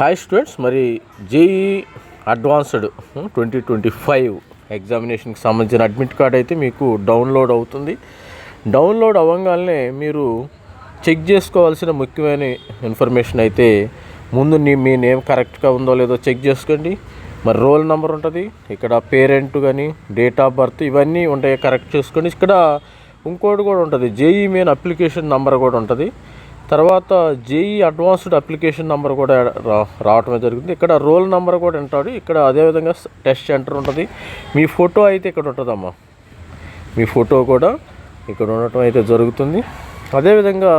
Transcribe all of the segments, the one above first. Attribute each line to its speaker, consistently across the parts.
Speaker 1: Hi students మరి JEE advanced twenty twenty five ఎగ్జామినేషన్కి సంబంధించిన admit card అయితే మీకు డౌన్లోడ్ అవుతుంది. డౌన్లోడ్ అవ్వగానే మీరు చెక్ చేసుకోవాల్సిన ముఖ్యమైన ఇన్ఫర్మేషన్ అయితే ముందు మీ నేమ్ కరెక్ట్గా ఉందో లేదో చెక్ చేసుకోండి. మరి రోల్ నెంబర్ ఉంటుంది. ఇక్కడ పేరెంట్ కానీ డేట్ ఆఫ్ బర్త్ ఇవన్నీ ఉంటాయి కరెక్ట్ చేసుకోండి. ఇక్కడ ఇంకోటి కూడా ఉంటుంది. జేఈ మెయిన్ అప్లికేషన్ నెంబర్ కూడా ఉంటుంది. తర్వాత జేఈ అడ్వాన్స్డ్ అప్లికేషన్ నెంబర్ కూడా రా రావటమే జరుగుతుంది ఇక్కడ రోల్ నెంబర్ కూడా ఉంటాడు ఇక్కడ అదేవిధంగా టెస్ట్ సెంటర్ ఉంటుంది. మీ ఫోటో అయితే ఇక్కడ ఉంటుందమ్మా. మీ ఫోటో కూడా ఇక్కడ ఉండటం అయితే జరుగుతుంది. అదేవిధంగా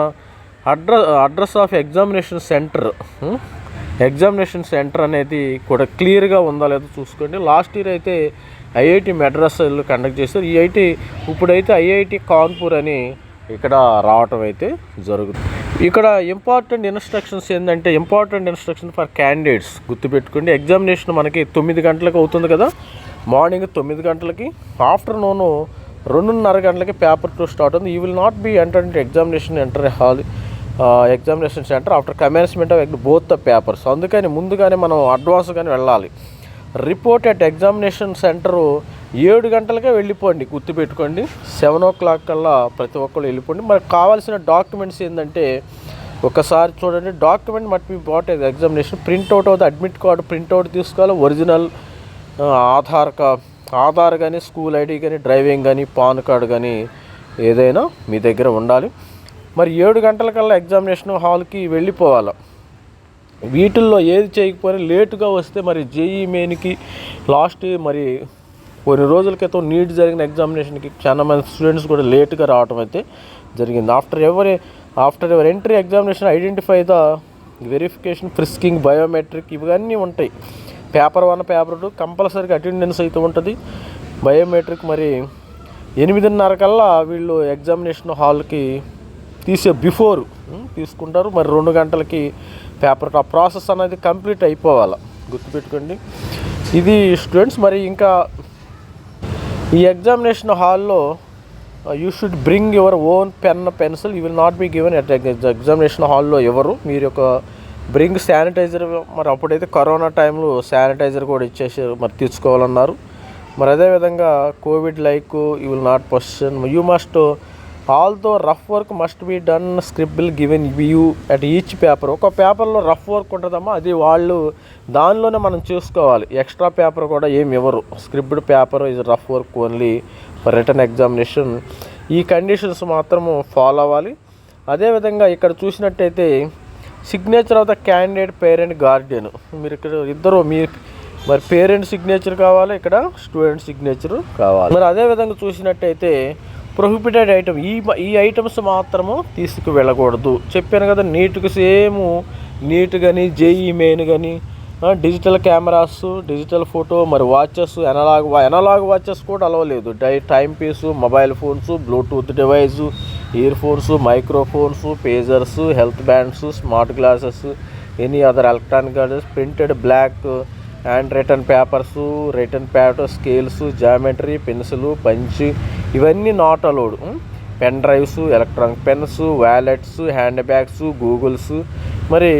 Speaker 1: address address of examination center examination center అనేది కూడా క్లియర్గా ఉందా లేదో చూసుకోండి. లాస్ట్ ఇయర్ అయితే ఐఐటి మెడ్రస్ కండక్ట్ చేశారు. ఈ ఐటీ ఇప్పుడైతే ఐఐటి కాన్పూర్ అని ఇక్కడ రావటం అయితే జరుగుతుంది. ఇక్కడ ఇంపార్టెంట్ ఇన్స్ట్రక్షన్స్ ఏంటంటే ఇంపార్టెంట్ ఇన్స్ట్రక్షన్ ఫర్ క్యాండిడేట్స్ గుర్తుపెట్టుకోండి ఎగ్జామినేషన్ మనకి తొమ్మిది గంటలకు అవుతుంది కదా. మార్నింగ్ తొమ్మిది గంటలకి ఆఫ్టర్నూన్ రెండున్నర గంటలకి పేపర్ టూ స్టార్ట్ ఉంది. You will not be enter examination enter hall examination center after commencement of both the papers అందుకని ముందుగానే మనం అడ్వాన్స్గానే వెళ్ళాలి. రిపోర్ట్ అట్ ఎగ్జామినేషన్ సెంటరు ఏడు గంటలకే వెళ్ళిపోండి గుర్తుపెట్టుకోండి. సెవెన్ ఓ క్లాక్ కల్లా ప్రతి ఒక్కరు వెళ్ళిపోండి. మనకు కావాల్సిన డాక్యుమెంట్స్ ఏంటంటే ఒకసారి చూడండి. Document must be brought examination print out అవుతుంది. అడ్మిట్ కార్డు ప్రింట్అవుట్ తీసుకోవాలి. ఒరిజినల్ ఆధార్ కార్డ్ ఆధార్ కానీ స్కూల్ ఐడి కానీ డ్రైవింగ్ కానీ పాన్ కార్డు కానీ ఏదైనా మీ దగ్గర ఉండాలి. మరి ఏడు గంటలకల్లా ఎగ్జామినేషన్ హాల్కి వెళ్ళిపోవాలి? వీటిల్లో ఏది చేయకపోయినా లేటుగా వస్తే మరి జేఈ మెయిన్కి లాస్ట్ మరి కొన్ని రోజుల క్రితం నీట్ జరిగిన ఎగ్జామినేషన్కి చాలా మంది స్టూడెంట్స్ కూడా లేట్గా రావడం అయితే జరిగింది. After every after every entry examination identify the verification frisking biometric ఇవన్నీ ఉంటాయి. పేపర్ వన్ పేపర్ టూ కంపల్సరీగా అటెండెన్స్ అయితే ఉంటుంది. బయోమెట్రిక్ మరి ఎనిమిదిన్నర కల్లా వీళ్ళు ఎగ్జామినేషన్ హాల్కి తీసే బిఫోర్ తీసుకుంటారు. మరి రెండు గంటలకి పేపర్ ఆ ప్రాసెస్ అనేది కంప్లీట్ అయిపోవాలి. గుర్తుపెట్టుకోండి. ఇది స్టూడెంట్స్ మరి ఇంకా ఈ ఎగ్జామినేషన్ హాల్లో you should bring your own pen pencil you will not be given at examination హాల్లో ఎవరు. మీరు యొక్క బ్రింగ్ శానిటైజర్ మరి అప్పుడైతే కరోనా టైంలో శానిటైజర్ కూడా ఇచ్చేసారు మరి తీసుకోవాలన్నారు. మరి అదేవిధంగా Covid like you will not position you must also rough work must be done script given view at each paper ఒక పేపర్లో రఫ్ వర్క్ ఉంటుందమ్మా అది వాళ్ళు దానిలోనే మనం చూసుకోవాలి. ఎక్స్ట్రా పేపర్ కూడా ఏమి ఇవ్వరు. Script paper is rough work only for return examination ఈ కండిషన్స్ మాత్రము ఫాలో అవ్వాలి. అదేవిధంగా ఇక్కడ చూసినట్టయితే signature of the candidate parent guardian మీరు ఇక్కడ ఇద్దరు మీ మరి పేరెంట్ సిగ్నేచర్ కావాలి? ఇక్కడ స్టూడెంట్ సిగ్నేచర్ కావాలి. మరి అదేవిధంగా చూసినట్టయితే ప్రొహిబిటెడ్ ఐటమ్ ఈ ఈ ఐటమ్స్ మాత్రము తీసుకు వెళ్ళకూడదు. చెప్పాను కదా నీట్కి సేమ్. నీట్ కానీ జేఈ మెయిన్ కానీ డిజిటల్ కెమెరాస్ డిజిటల్ ఫోటో మరి వాచెస్ ఎనలాగ్ ఎనలాగ్ వాచెస్ కూడా అలవలేదు. Die time piece mobile phones bluetooth device ear phones microphones pagers health bands smart glasses any other electronic gardens printed black and return papers return pad scales geometry pencil punch ఇవన్నీ not allowed pen drives electronic pens wallets hand bags goggles. మరి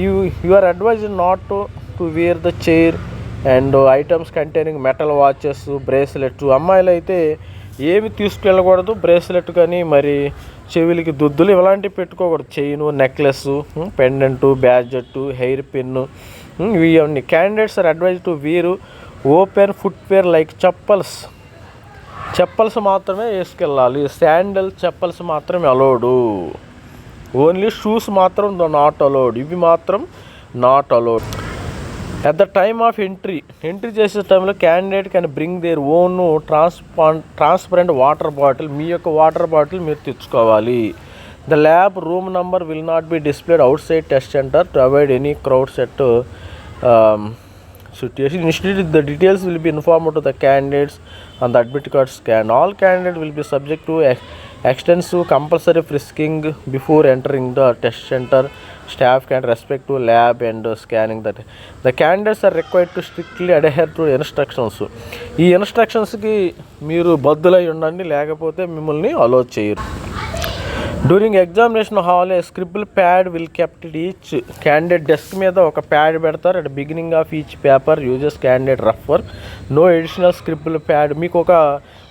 Speaker 1: you you are advise not to wear the chair and items containing metal watches bracelets అమ్మాయిలు అయితే ఏమి తీసుకెళ్ళకూడదు bracelet కానీ మరి చెవులకి దుద్దులు ఇలాంటివి పెట్టుకోకూడదు. Chain necklace pendant badge hair pin ఇవన్నీ candidates are advise to wear open footwear like chappals chappals మాత్రమే వేసుకెళ్ళాలి శాండల్ చెప్పల్స్ మాత్రమే అలౌడు ఓన్లీ షూస్ మాత్రం నాట్ అలౌడ్ ఇవి మాత్రం not allowed at the time of entry entry చేసే టైంలో candidate can bring their own ట్రాన్స్పాన్ transparent water bottle మీ యొక్క వాటర్ బాటిల్ మీరు తెచ్చుకోవాలి. The lab room number will not be displayed outside test center to avoid any crowd set situation. Initially, the details will be informed to the candidates on the admit card scan. All candidates will be subject to ex- extensive compulsory frisking before entering the test center. Staff can respect to lab and uh, scanning that. The candidates are required to strictly adhere to instructions. ఈ ఇన్స్ట్రక్షన్స్కి మీరు బద్దులై ఉండండి లేకపోతే మిమ్మల్ని allow చేయరు during examination hall a scribble pad will kept each candidate desk మీద ఒక ప్యాడ్ పెడతారు. At beginning of each paper uses candidate rough no additional scribble pad మీకు ఒక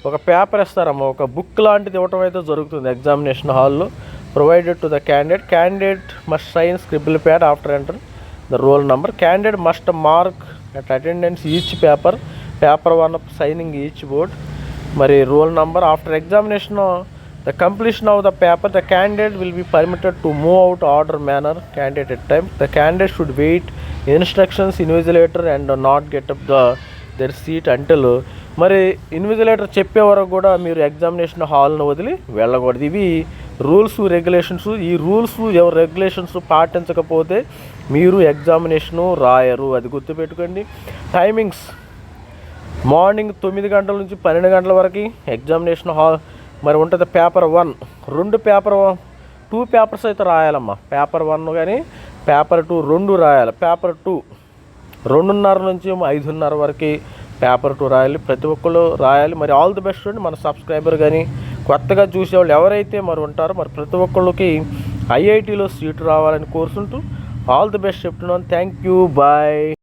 Speaker 1: ఒక పేపర్ ఇస్తారమ్మా. ఒక బుక్ లాంటిది ఇవ్వటం అయితే జరుగుతుంది ఎగ్జామినేషన్ హాల్లో provided to the candidate candidate must sign scribble pad after enter the roll number candidate must mark at attendance each paper paper one signing each board మరి roll number after examination the completion of the paper the candidate will be permitted to move out order manner candidate at time the candidate should wait instructions invigilator and not get up the their seat అంటలు మరి invigilator చెప్పే వరకు కూడా మీరు examination హాల్ను వదిలి వెళ్ళకూడదు. ఇవి rules regulations ఈ rules ఎవరు రెగ్యులేషన్స్ పాటించకపోతే మీరు ఎగ్జామినేషను రాయరు. అది గుర్తుపెట్టుకోండి. టైమింగ్స్ మార్నింగ్ తొమ్మిది గంటల నుంచి పన్నెండు గంటల వరకు ఎగ్జామినేషన్ హాల్ మరి ఉంటుంది పేపర్ వన్. రెండు పేపర్ టూ పేపర్స్ అయితే రాయాలమ్మా. పేపర్ వన్ కానీ పేపర్ టూ రెండు రాయాలి. పేపర్ టూ రెండున్నర నుంచి ఐదున్నర వరకు పేపర్ టూ రాయాలి. ప్రతి ఒక్కళ్ళు రాయాలి. మరి ఆల్ ది బెస్ట్ అండి మన సబ్స్క్రైబర్ కానీ కొత్తగా చూసేవాళ్ళు ఎవరైతే మరి ఉంటారో మరి ప్రతి ఒక్కళ్ళకి ఐఐటీలో సీటు రావాలని కోరుకుంటూ ఆల్ ది బెస్ట్ చెప్తున్నాను. Thank you. బాయ్.